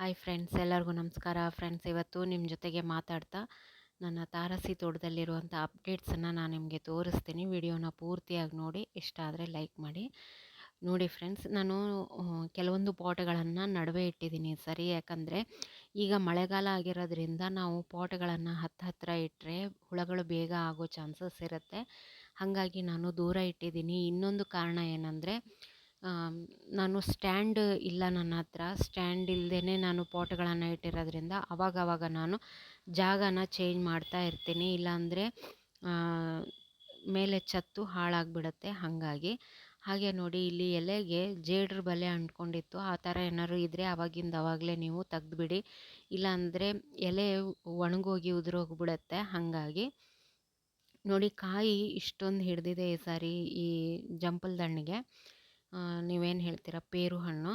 Hi friends, ಎಲ್ಲರಿಗೂ ನಮಸ್ಕಾರ. Friends, ಇವತ್ತು ನಿಮ್ಮ ಜೊತೆಗೆ ಮಾತಾಡ್ತಾ ನನ್ನ ತಾರಸಿ ತೋಟದಲ್ಲಿರುವಂಥ ಅಪ್ಡೇಟ್ಸನ್ನು ನಾನು ನಿಮಗೆ ತೋರಿಸ್ತೀನಿ. ವಿಡಿಯೋನ ಪೂರ್ತಿಯಾಗಿ ನೋಡಿ, ಇಷ್ಟ ಆದರೆ ಲೈಕ್ ಮಾಡಿ. ನೋಡಿ ಫ್ರೆಂಡ್ಸ್, ನಾನು ಕೆಲವೊಂದು ಪಾಟ್ಗಳನ್ನು ನಡುವೆ ಇಟ್ಟಿದ್ದೀನಿ. ಸರಿ, ಯಾಕಂದರೆ ಈಗ ಮಳೆಗಾಲ ಆಗಿರೋದ್ರಿಂದ ನಾವು ಪಾಟ್ಗಳನ್ನು ಹತ್ತ ಹತ್ತಿರ ಇಟ್ಟರೆ ಹುಳಗಳು ಬೇಗ ಆಗೋ ಚಾನ್ಸಸ್ ಇರುತ್ತೆ. ಹಾಗಾಗಿ ನಾನು ದೂರ ಇಟ್ಟಿದ್ದೀನಿ. ಇನ್ನೊಂದು ಕಾರಣ ಏನಂದರೆ ನಾನು ಸ್ಟ್ಯಾಂಡ್ ಇಲ್ಲ ನನ್ನ ಹತ್ರ. ಸ್ಟ್ಯಾಂಡ್ ಇಲ್ಲದೇ ನಾನು ಪಾಟ್ಗಳನ್ನು ಇಟ್ಟಿರೋದ್ರಿಂದ ಅವಾಗವಾಗ ನಾನು ಜಾಗನ ಚೇಂಜ್ ಮಾಡ್ತಾ ಇರ್ತೀನಿ. ಇಲ್ಲಾಂದರೆ ಮೇಲೆ ಚತ್ತು ಹಾಳಾಗ್ಬಿಡುತ್ತೆ ಹಾಗಾಗಿ. ಹಾಗೆ ನೋಡಿ ಇಲ್ಲಿ ಎಲೆಗೆ ಜೇಡ್ರ ಬಲೆ ಅಂಟ್ಕೊಂಡಿತ್ತು. ಆ ಥರ ಏನಾದರೂ ಇದ್ದರೆ ಅವಾಗಿಂದ ಅವಾಗಲೇ ನೀವು ತೆಗ್ದುಬಿಡಿ. ಇಲ್ಲಾಂದರೆ ಎಲೆ ಒಣಗೋಗಿ ಉದುರೋಗ್ಬಿಡತ್ತೆ ಹಾಗಾಗಿ. ನೋಡಿ ಕಾಯಿ ಇಷ್ಟೊಂದು ಹಿಡಿದಿದೆ ಈ ಸಾರಿ ಈ ಜಂಪಲ್ದ ಹಣ್ಣಿಗೆ ಆ, ನೀವೇನು ಹೇಳ್ತೀರ? ಪೇರು ಹಣ್ಣು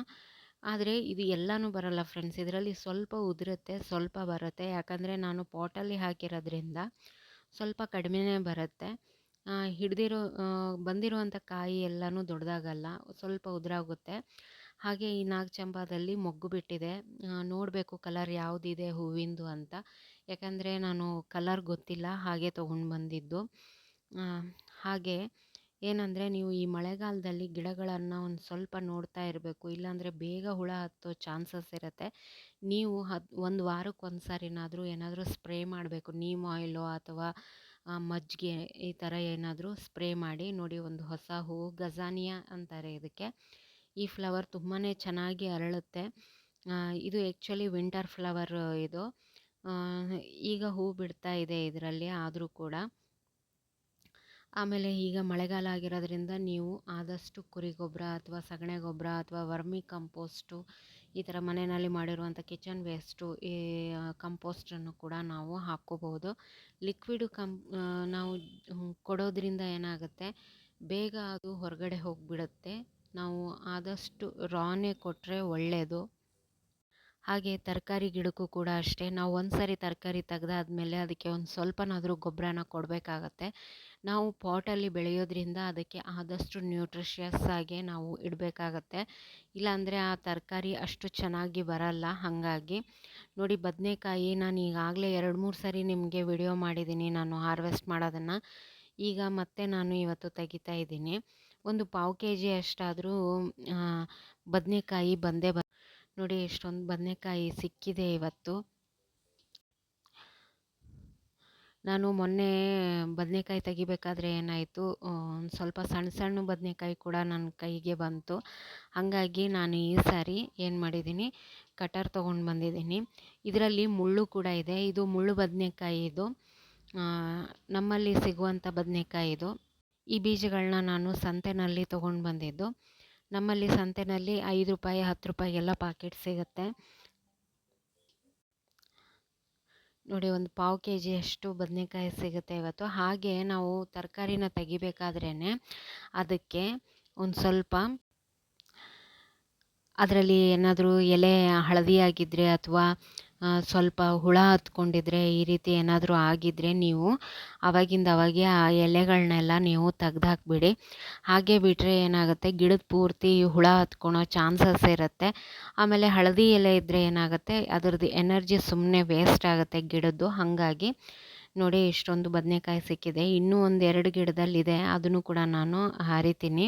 ಆದರೆ ಇದು ಎಲ್ಲನೂ ಬರಲ್ಲ ಫ್ರೆಂಡ್ಸ್. ಇದರಲ್ಲಿ ಸ್ವಲ್ಪ ಉದುರುತ್ತೆ, ಸ್ವಲ್ಪ ಬರುತ್ತೆ. ಯಾಕಂದರೆ ನಾನು ಪಾಟಲ್ಲಿ ಹಾಕಿರೋದ್ರಿಂದ ಸ್ವಲ್ಪ ಕಡಿಮೆನೇ ಬರುತ್ತೆ. ಹಿಡ್ದಿರೋ ಬಂದಿರುವಂಥ ಕಾಯಿ ಎಲ್ಲನೂ ದೊಡ್ಡದಾಗಲ್ಲ ಸ್ವಲ್ಪ ಉದುರಾಗುತ್ತೆ. ಹಾಗೆ ಈ ನಾಗಚಂಪಾದಲ್ಲಿ ಮೊಗ್ಗು ಬಿಟ್ಟಿದೆ. ನೋಡಬೇಕು ಕಲರ್ ಯಾವುದಿದೆ ಹೂವಿಂದು ಅಂತ. ಯಾಕಂದರೆ ನಾನು ಕಲರ್ ಗೊತ್ತಿಲ್ಲ, ಹಾಗೆ ತೊಗೊಂಡು ಬಂದಿದ್ದು ಹಾಗೆ ಏನಂದರೆ ನೀವು ಈ ಮಳೆಗಾಲದಲ್ಲಿ ಗಿಡಗಳನ್ನು ಒಂದು ಸ್ವಲ್ಪ ನೋಡ್ತಾ ಇರಬೇಕು, ಇಲ್ಲಾಂದರೆ ಬೇಗ ಹುಳ ಹತ್ತೋ ಚಾನ್ಸಸ್ ಇರುತ್ತೆ. ನೀವು ಹದ್, ಒಂದು ವಾರಕ್ಕೆ ಒಂದು ಸಾರಿನಾದರೂ ಏನಾದರೂ ಸ್ಪ್ರೇ ಮಾಡಬೇಕು, ನೀಮ್ ಆಯಿಲು ಅಥವಾ ಮಜ್ಜಿಗೆ ಈ ಥರ ಏನಾದರೂ ಸ್ಪ್ರೇ ಮಾಡಿ ನೋಡಿ ಒಂದು ಹೊಸ ಹೂವು ಗಜಾನಿಯಾ ಅಂತಾರೆ ಇದಕ್ಕೆ. ಈ ಫ್ಲವರ್ ತುಂಬಾ ಚೆನ್ನಾಗಿ ಅರಳುತ್ತೆ. ಇದು ಆ್ಯಕ್ಚುಲಿ ವಿಂಟರ್ ಫ್ಲವರ್ ಇದು. ಈಗ ಹೂ ಬಿಡ್ತಾ ಇದೆ ಇದರಲ್ಲಿ ಆದರೂ ಕೂಡ. ಆಮೇಲೆ ಈಗ ಮಳೆಗಾಲ ಆಗಿರೋದ್ರಿಂದ ನೀವು ಆದಷ್ಟು ಕುರಿ ಗೊಬ್ಬರ ಅಥವಾ ಸಗಣಿ ಗೊಬ್ಬರ ಅಥವಾ ವರ್ಮಿ ಕಂಪೋಸ್ಟು ಈ ಥರ ಮನೆಯಲ್ಲಿ ಮಾಡಿರುವಂಥ ಕಿಚನ್ ವೇಸ್ಟು ಈ ಕಂಪೋಸ್ಟನ್ನು ಕೂಡ ನಾವು ಹಾಕ್ಕೋಬಹುದು. ಲಿಕ್ವಿಡು ಕಂ ನಾವು ಕೊಡೋದ್ರಿಂದ ಏನಾಗುತ್ತೆ, ಬೇಗ ಅದು ಹೊರಗಡೆ ಹೋಗಿಬಿಡುತ್ತೆ. ನಾವು ಆದಷ್ಟು ರಾನೇ ಕೊಟ್ಟರೆ ಒಳ್ಳೆಯದು ಹಾಗೆ ತರಕಾರಿ ಗಿಡಕ್ಕೂ ಕೂಡ ಅಷ್ಟೇ. ನಾವು ಒಂದು ಸರಿ ತರಕಾರಿ ತೆಗ್ದಾದ್ಮೇಲೆ ಅದಕ್ಕೆ ಒಂದು ಸ್ವಲ್ಪನಾದರೂ ಗೊಬ್ಬರನ ಕೊಡಬೇಕಾಗತ್ತೆ. ನಾವು ಪಾಟಲ್ಲಿ ಬೆಳೆಯೋದ್ರಿಂದ ಅದಕ್ಕೆ ಆದಷ್ಟು ನ್ಯೂಟ್ರಿಷಿಯಸ್ ಆಗಿ ನಾವು ಇಡಬೇಕಾಗತ್ತೆ. ಇಲ್ಲಾಂದರೆ ಆ ತರಕಾರಿ ಅಷ್ಟು ಚೆನ್ನಾಗಿ ಬರಲ್ಲ ಹಾಗಾಗಿ. ನೋಡಿ ಬದನೆಕಾಯಿ ನಾನು ಈಗಾಗಲೇ ಎರಡು, ಮೂರು ಸರಿ ನಿಮಗೆ ವಿಡಿಯೋ ಮಾಡಿದ್ದೀನಿ ನಾನು ಹಾರ್ವೆಸ್ಟ್ ಮಾಡೋದನ್ನು. ಈಗ ಮತ್ತೆ ನಾನು ಇವತ್ತು ತೆಗಿತಾ ಇದ್ದೀನಿ. ಒಂದು ಪಾವು ಕೆ ಜಿ ಅಷ್ಟಾದರೂ ಬದನೆಕಾಯಿ ಬಂದೇ ನೋಡಿ ಎಷ್ಟೊಂದು ಬದನೆಕಾಯಿ ಸಿಕ್ಕಿದೆ ಇವತ್ತು. ನಾನು ಮೊನ್ನೆ ಬದನೆಕಾಯಿ ತೆಗಿಬೇಕಾದ್ರೆ ಏನಾಯಿತು ಒಂದು ಸ್ವಲ್ಪ ಸಣ್ಣ ಸಣ್ಣ ಬದನೆಕಾಯಿ ಕೂಡ ನನ್ನ ಕೈಗೆ ಬಂತು. ಹಾಗಾಗಿ ನಾನು ಈ ಸಾರಿ ಏನು ಮಾಡಿದ್ದೀನಿ, ಕಟರ್ ತೊಗೊಂಡು ಬಂದಿದ್ದೀನಿ. ಇದರಲ್ಲಿ ಮುಳ್ಳು ಕೂಡ ಇದೆ. ಇದು ಮುಳ್ಳು ಬದನೆಕಾಯಿ ಇದು. ನಮ್ಮಲ್ಲಿ ಸಿಗುವಂಥ ಬದನೆಕಾಯಿ ಇದು. ಈ ಬೀಜಗಳನ್ನ ನಾನು ಸಂತೆನಲ್ಲಿ ತೊಗೊಂಡು ಬಂದಿದ್ದು. ನಮ್ಮಲ್ಲಿ ಸಂತೆನಲ್ಲಿ ಐದು ರೂಪಾಯಿ, ಹತ್ತು ರೂಪಾಯಿಗೆಲ್ಲ ಪಾಕೆಟ್ ಸಿಗುತ್ತೆ. ನೋಡಿ, ಒಂದು ಪಾವು ಕೆ ಜಿಯಷ್ಟು ಬದನೆಕಾಯಿ ಸಿಗುತ್ತೆ ಇವತ್ತು. ಹಾಗೆ ನಾವು ತರಕಾರಿನ ತೆಗಿಬೇಕಾದ್ರೇ ಅದಕ್ಕೆ ಒಂದು ಸ್ವಲ್ಪ ಅದರಲ್ಲಿ ಏನಾದರೂ ಎಲೆ ಹಳದಿಯಾಗಿದ್ದರೆ ಅಥವಾ ಸ್ವಲ್ಪ ಹುಳ ಹತ್ಕೊಂಡಿದ್ರೆ, ಈ ರೀತಿ ಏನಾದರೂ ಆಗಿದ್ದರೆ ನೀವು ಅವಾಗಿಂದ ಅವಾಗೆ ಆ ಎಲೆಗಳನ್ನೆಲ್ಲ ನೀವು ತೆಗ್ದಾಕ್ಬಿಡಿ. ಹಾಗೆ ಬಿಟ್ಟರೆ ಏನಾಗುತ್ತೆ, ಗಿಡದ ಪೂರ್ತಿ ಹುಳ ಹತ್ಕೊಳೋ ಚಾನ್ಸಸ್ ಇರುತ್ತೆ. ಆಮೇಲೆ ಹಳದಿ ಎಲೆ ಇದ್ದರೆ ಏನಾಗುತ್ತೆ, ಅದರದ್ದು ಎನರ್ಜಿ ಸುಮ್ಮನೆ ವೇಸ್ಟ್ ಆಗುತ್ತೆ ಗಿಡದ್ದು. ಹಾಗಾಗಿ ನೋಡಿ, ಇಷ್ಟೊಂದು ಬದನೆಕಾಯಿ ಸಿಕ್ಕಿದೆ. ಇನ್ನೂ ಒಂದು ಎರಡು ಗಿಡದಲ್ಲಿದೆ, ಅದನ್ನು ಕೂಡ ನಾನು ಹರಿತೀನಿ.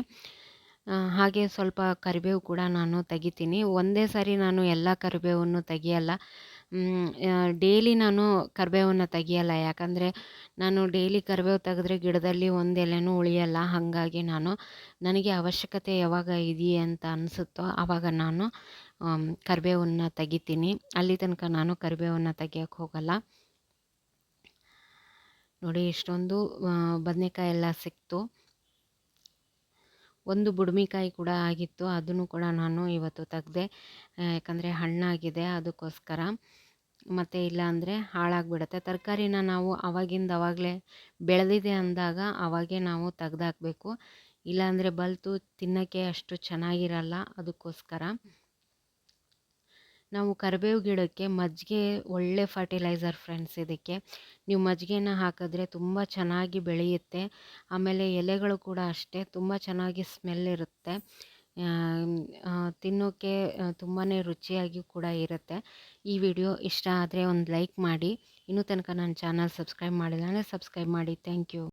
ಹಾಗೆ ಸ್ವಲ್ಪ ಕರಿಬೇವು ಕೂಡ ನಾನು ತೆಗಿತೀನಿ. ಒಂದೇ ಸಾರಿ ನಾನು ಎಲ್ಲ ಕರಿಬೇವನ್ನು ತೆಗಿಯಲ್ಲ. ಡೈಲಿ ನಾನು ಕರಿಬೇವನ್ನು ತೆಗಿಯಲ್ಲ. ಯಾಕಂದರೆ ನಾನು ಡೈಲಿ ಕರಿಬೇವು ತೆಗೆದ್ರೆ ಗಿಡದಲ್ಲಿ ಒಂದು ಎಲೆನೂ ಉಳಿಯಲ್ಲ. ಹಾಗಾಗಿ ನಾನು ನನಗೆ ಅವಶ್ಯಕತೆ ಯಾವಾಗ ಇದೆಯೇ ಅಂತ ಅನಿಸುತ್ತೋ ಆವಾಗ ನಾನು ಕರಿಬೇವನ್ನು ತೆಗಿತೀನಿ. ಅಲ್ಲಿ ತನಕ ನಾನು ಕರಿಬೇವನ್ನು ತೆಗಿಯೋಕ್ಕೆ ಹೋಗಲ್ಲ. ನೋಡಿ, ಇಷ್ಟೊಂದು ಬದನೆಕಾಯಿ ಎಲ್ಲ ಸಿಕ್ತು. ಒಂದು ಬುಡ್ಮಿಕಾಯಿ ಕೂಡ ಆಗಿತ್ತು. ಅದನ್ನು ಕೂಡ ನಾನು ಇವತ್ತು ತೆಗ್ದೆ, ಯಾಕಂದರೆ ಹಣ್ಣಾಗಿದೆ ಅದಕ್ಕೋಸ್ಕರ. ಮತ್ತು ಇಲ್ಲಾಂದರೆ ಹಾಳಾಗಿಬಿಡತ್ತೆ. ತರಕಾರಿನ ನಾವು ಅವಾಗಿಂದ ಅವಾಗಲೇ ಬೆಳೆದಿದೆ ಅಂದಾಗ ಅವಾಗೇ ನಾವು ತೆಗ್ದಾಕಬೇಕು. ಇಲ್ಲಾಂದರೆ ಬಲ್ತು ತಿನ್ನೋಕ್ಕೆ ಅಷ್ಟು ಚೆನ್ನಾಗಿರಲ್ಲ ಅದಕ್ಕೋಸ್ಕರ. ನಾವು ಕರಿಬೇವು ಗಿಡಕ್ಕೆ ಮಜ್ಜಿಗೆ ಒಳ್ಳೆ ಫರ್ಟಿಲೈಸರ್ ಫ್ರೆಂಡ್ಸ್ ಇದಕ್ಕೆ. ನೀವು ಮಜ್ಜಿಗೆನ ಹಾಕಿದ್ರೆ ತುಂಬ ಚೆನ್ನಾಗಿ ಬೆಳೆಯುತ್ತೆ. ಆಮೇಲೆ ಎಲೆಗಳು ಕೂಡ ಅಷ್ಟೇ, ತುಂಬ ಚೆನ್ನಾಗಿ ಸ್ಮೆಲ್ ಇರುತ್ತೆ. ತಿನ್ನೋಕ್ಕೆ ತುಂಬಾ ರುಚಿಯಾಗಿ ಕೂಡ ಇರುತ್ತೆ. ಈ ವಿಡಿಯೋ ಇಷ್ಟ ಆದರೆ ಒಂದು ಲೈಕ್ ಮಾಡಿ. ಇನ್ನೂ ತನಕ ನನ್ನ ಚಾನಲ್ ಸಬ್ಸ್ಕ್ರೈಬ್ ಮಾಡಿಲ್ಲ ಅಂದರೆ ಸಬ್ಸ್ಕ್ರೈಬ್ ಮಾಡಿ. Thank you